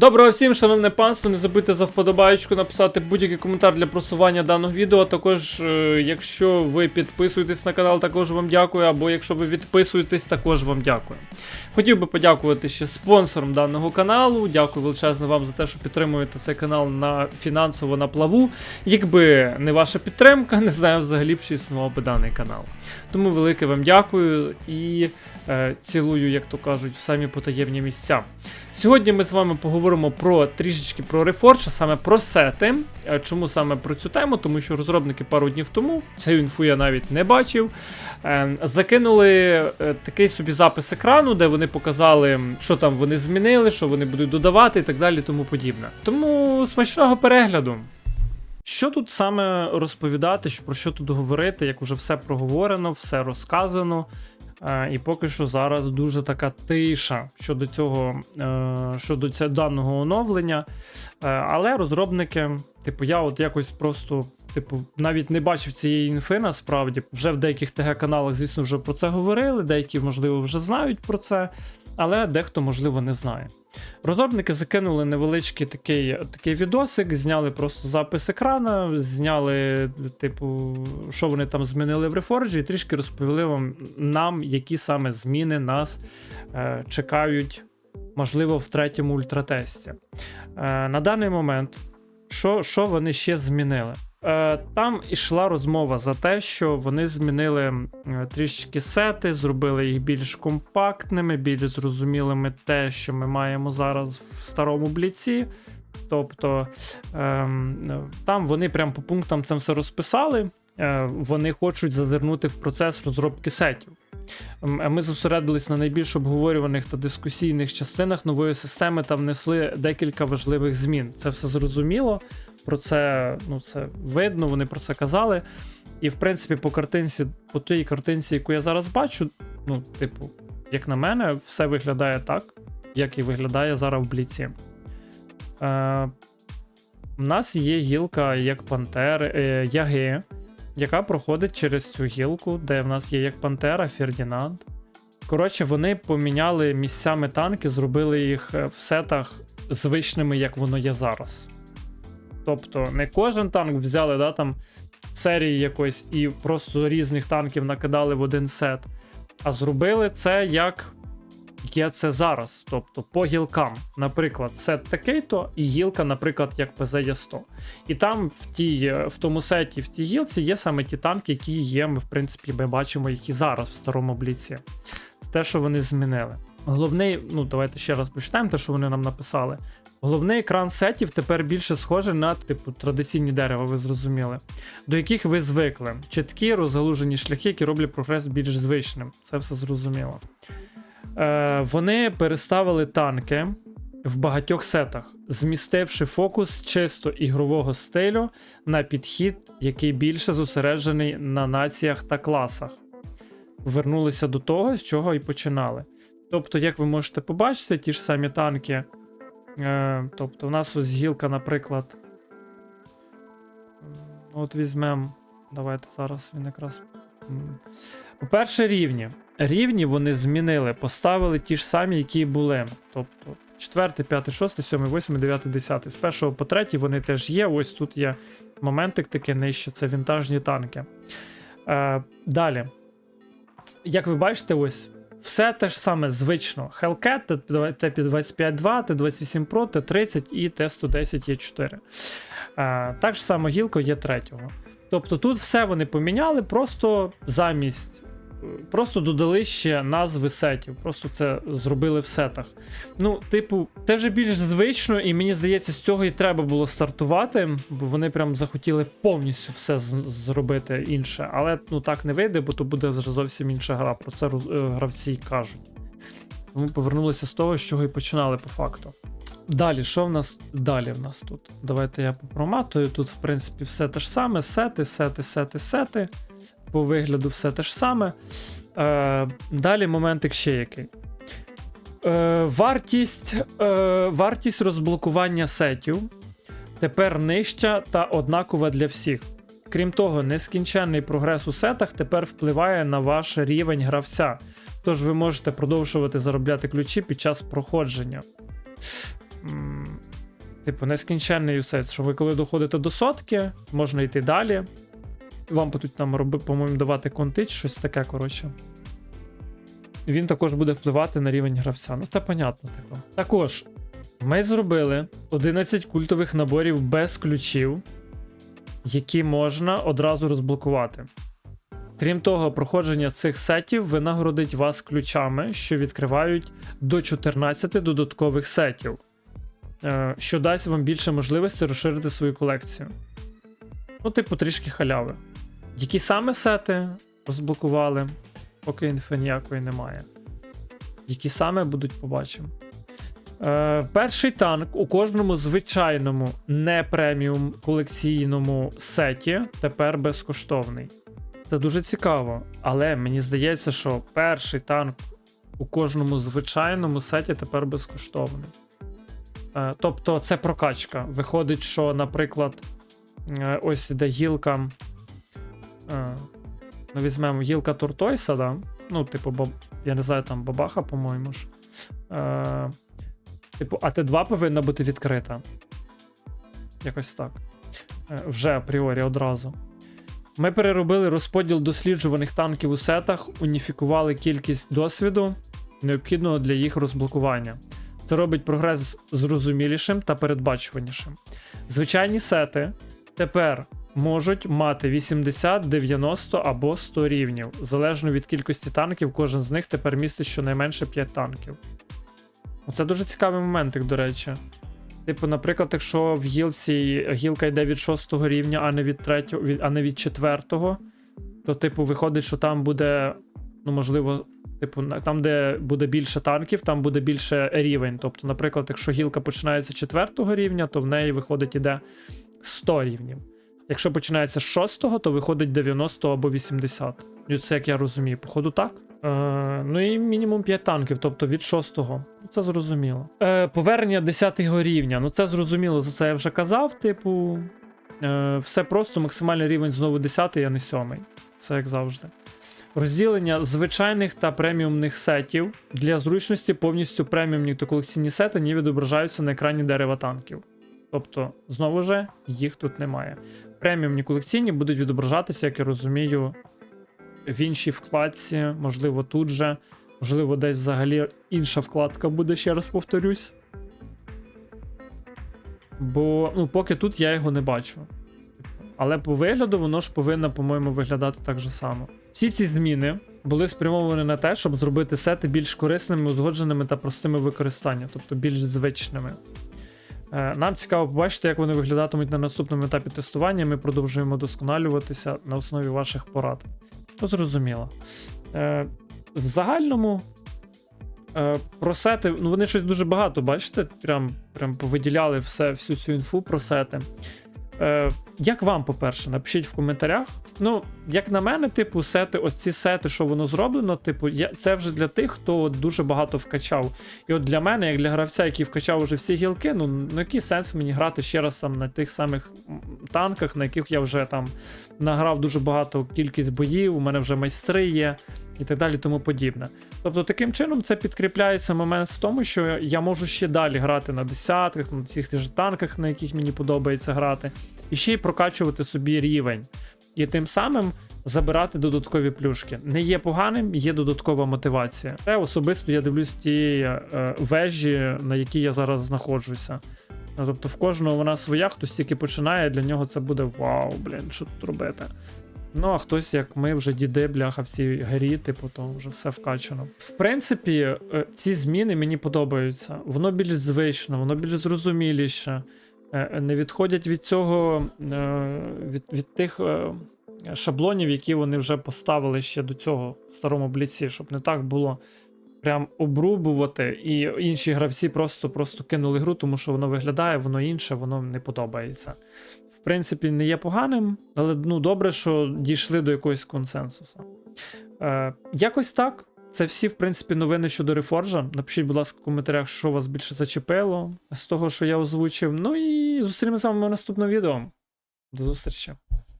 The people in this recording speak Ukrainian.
Доброго всім, шановне панство, не забудьте за вподобаєчку написати будь-який коментар для просування даного відео. Також, е, якщо ви підписуєтесь на канал, також вам дякую. Або якщо ви відписуєтесь, також вам дякую. Хотів би подякувати ще спонсорам даного каналу. Дякую величезно вам за те, що підтримуєте цей канал на фінансово на плаву. Якби не ваша підтримка, не знаю взагалі б чи існував би даний канал. Тому велике вам дякую і е, цілую, як то кажуть, в самі потаємні місця. Сьогодні ми з вами поговоримо про трішечки про Reforge, а саме про сети. Е, Чому саме про цю тему? Тому що розробники пару днів тому, цю інфу я навіть не бачив. е, Закинули е, такий собі запис екрану, де вони показали, що там вони змінили, що вони будуть додавати і так далі, тому подібне. Тому смачного перегляду. Що тут саме розповідати, про що тут говорити, як уже все проговорено, все розказано. Е, І поки що зараз дуже така тиша щодо цього, е, щодо цього даного оновлення. Е, Але розробники, типу, я от якось просто, типу, навіть не бачив цієї інфи насправді. Вже в деяких ТГ-каналах, звісно, вже про це говорили, деякі, можливо, вже знають про це, але дехто, можливо, не знає. Розробники закинули невеличкий такий, такий відосик, зняли просто запис екрана, зняли, типу, що вони там змінили в Reforge, і трішки розповіли вам нам, які саме зміни нас е, чекають, можливо, в третьому ультратесті. Е, на даний момент, що, що вони ще змінили? Е, Там ішла розмова за те, що вони змінили трішки сети, зробили їх більш компактними, більш зрозумілими те, що ми маємо зараз в старому бліці. Тобто ем, там вони прям по пунктам це все розписали. Е, Вони хочуть зазирнути в процес розробки сетів. Ми зосередились на найбільш обговорюваних та дискусійних частинах нової системи та внесли декілька важливих змін. Це все зрозуміло. Про це ну, це видно, вони про це казали. І в принципі, по картинці, по тій картинці, яку я зараз бачу, ну, типу, як на мене, все виглядає так, як і виглядає зараз в бліці. Е, у нас є гілка як Пантери, е, Яги, яка проходить через цю гілку, де в нас є як Пантера, Фердінанд. Коротше, вони поміняли місцями танки, зробили їх е, в сетах звичними, як воно є зараз. Тобто, не кожен танк взяли, да, там серії якоїсь і просто різних танків накидали в один сет, а зробили це як є це зараз. Тобто по гілкам. Наприклад, сет такий-то, і гілка, наприклад, як ПЗ-100. І там в тій, в тому сеті, в тій гілці є саме ті танки, які є. Ми, в принципі, ми бачимо, які зараз в старому бліці. Це те, що вони змінили. Головний, ну давайте ще раз почитаємо те, що вони нам написали. Головний екран сетів тепер більше схожий на типу традиційні дерева, ви зрозуміли, до яких ви звикли. Чіткі розгалужені шляхи, які роблять прогрес більш звичним. Це все зрозуміло. Е, вони переставили танки в багатьох сетах, змістивши фокус чисто ігрового стилю на підхід, який більше зосереджений на націях та класах. Вернулися до того, з чого і починали. Тобто, як ви можете побачити, ті ж самі танки. Е, тобто, у нас ось гілка, наприклад. От візьмемо. Давайте зараз він якраз. По-перше, рівні. Рівні вони змінили, поставили ті ж самі, які були. Тобто 4, 5, 6, 7, 8, 9, 10. З 1 по 3 вони теж є. Ось тут є моментик такий нижче, це вінтажні танки. Е, далі. Як ви бачите, ось все те ж саме звично. Hellcat, T25-2, T28 Pro, T30 і T110 E4. Е, так ж само гілко є третього. Тобто тут все вони поміняли, просто замість. Просто додали ще назви сетів, просто це зробили в сетах. Ну, типу, це вже більш звично, і мені здається, з цього і треба було стартувати, бо вони прям захотіли повністю все зробити інше. Але ну так не вийде, бо то буде вже зовсім інша гра. Про це е, гравці кажуть. Тому повернулися з того, з чого і починали по факту. Далі, що в нас далі в нас тут? Давайте я попроматую. Тут, в принципі, все те ж саме: сети, сети, сети, сети. По вигляду все те ж саме. Е, далі моментик ще який. Е, вартість, е, вартість розблокування сетів тепер нижча та однакова для всіх. Крім того, нескінченний прогрес у сетах тепер впливає на ваш рівень гравця. Тож ви можете продовжувати заробляти ключі під час проходження. Типу, нескінченний юсет, що ви коли доходите до сотки, можна йти далі. Вам будуть там роби, по-моєму, давати контич, щось таке, коротше. Він також буде впливати на рівень гравця. Ну, це понятно, типу. Також ми зробили 11 культових наборів без ключів, які можна одразу розблокувати. Крім того, проходження цих сетів винагородить вас ключами, що відкривають до 14 додаткових сетів, е, що дасть вам більше можливості розширити свою колекцію. Ну, типу, трішки халяви. Які саме сети розблокували, поки інфи ніякої немає. Які саме будуть побачимо. Е, перший танк у кожному звичайному не преміум колекційному сеті тепер безкоштовний. Це дуже цікаво, але мені здається, що перший танк у кожному звичайному сеті тепер безкоштовний. Е, тобто це прокачка. Виходить, що, наприклад, е, ось де гілка. Е, ну, візьмемо гілка Туртойса, да? ну, типу, баб... я не знаю, там бабаха, по-моєму ж. Е, типу, АТ2 повинна бути відкрита. Якось так. Е, вже апріорі одразу. Ми переробили розподіл досліджуваних танків у сетах, уніфікували кількість досвіду, необхідного для їх розблокування. Це робить прогрес зрозумілішим та передбачуванішим. Звичайні сети тепер можуть мати 80, 90 або 100 рівнів. Залежно від кількості танків, кожен з них тепер містить щонайменше 5 танків. Це дуже цікавий моментик, до речі. Типу, наприклад, якщо в гілці гілка йде від 6 рівня, а не від 3, від, а не від 4, то, типу, виходить, що там буде, ну, можливо, типу, там, де буде більше танків, там буде більше рівень. Тобто, наприклад, якщо гілка починається 4 рівня, то в неї виходить іде 100 рівнів. Якщо починається з 6, то виходить 90 або 80. І це як я розумію, походу так. Е, ну і мінімум 5 танків, тобто від 6-го. Ну, Це зрозуміло. Е, повернення 10-го рівня. Ну це зрозуміло, за це я вже казав. Типу, е, все просто, максимальний рівень знову 10, а не 7. Все як завжди. Розділення звичайних та преміумних сетів для зручності повністю преміумні та колекційні сети не відображаються на екрані дерева танків. Тобто, знову ж, їх тут немає. Преміумні колекційні будуть відображатися, як я розумію, в іншій вкладці, можливо, тут же, можливо, десь взагалі інша вкладка буде, ще раз повторюсь. Бо ну, поки тут я його не бачу. Але по вигляду воно ж повинно, по-моєму, виглядати так же само. Всі ці зміни були спрямовані на те, щоб зробити сети більш корисними, узгодженими та простими в тобто більш звичними. Е, Нам цікаво побачити, як вони виглядатимуть на наступному етапі тестування. Ми продовжуємо досконалюватися на основі ваших порад. Ну, зрозуміло. Е, в загальному е, про сети, ну вони щось дуже багато, бачите? Прям, прям повиділяли все, всю цю інфу про сети. Як вам, по-перше, напишіть в коментарях. Ну, як на мене, типу, сети, ось ці сети, що воно зроблено, типу, я, це вже для тих, хто дуже багато вкачав. І от для мене, як для гравця, який вкачав уже всі гілки, ну, ну який сенс мені грати ще раз там на тих самих танках, на яких я вже там награв дуже багато кількість боїв, у мене вже майстри є і так далі, тому подібне. Тобто, таким чином це підкріпляється момент в тому, що я можу ще далі грати на десятках, на цих ж танках, на яких мені подобається грати, і ще й прокачувати собі рівень. І тим самим забирати додаткові плюшки. Не є поганим, є додаткова мотивація. Це особисто я дивлюсь ті е, вежі, на якій я зараз знаходжуся. Ну, тобто в кожного вона своя, хтось тільки починає, для нього це буде вау, блін, що тут робити. Ну, а хтось, як ми, вже діди, бляха в цій грі, типу, то вже все вкачано. В принципі, е, ці зміни мені подобаються. Воно більш звично, воно більш зрозуміліше. Е, Не відходять від цього, е, від, від тих е, шаблонів, які вони вже поставили ще до цього в старому бліці, щоб не так було прям обрубувати, і інші гравці просто, просто кинули гру, тому що воно виглядає, воно інше, воно не подобається. В принципі, не є поганим, але ну, добре, що дійшли до якогось консенсусу. Е, якось так. Це всі, в принципі, новини щодо Reforge. Напишіть, будь ласка, в коментарях, що вас більше зачепило з того, що я озвучив. Ну і зустрінемося в наступному відео. До зустрічі!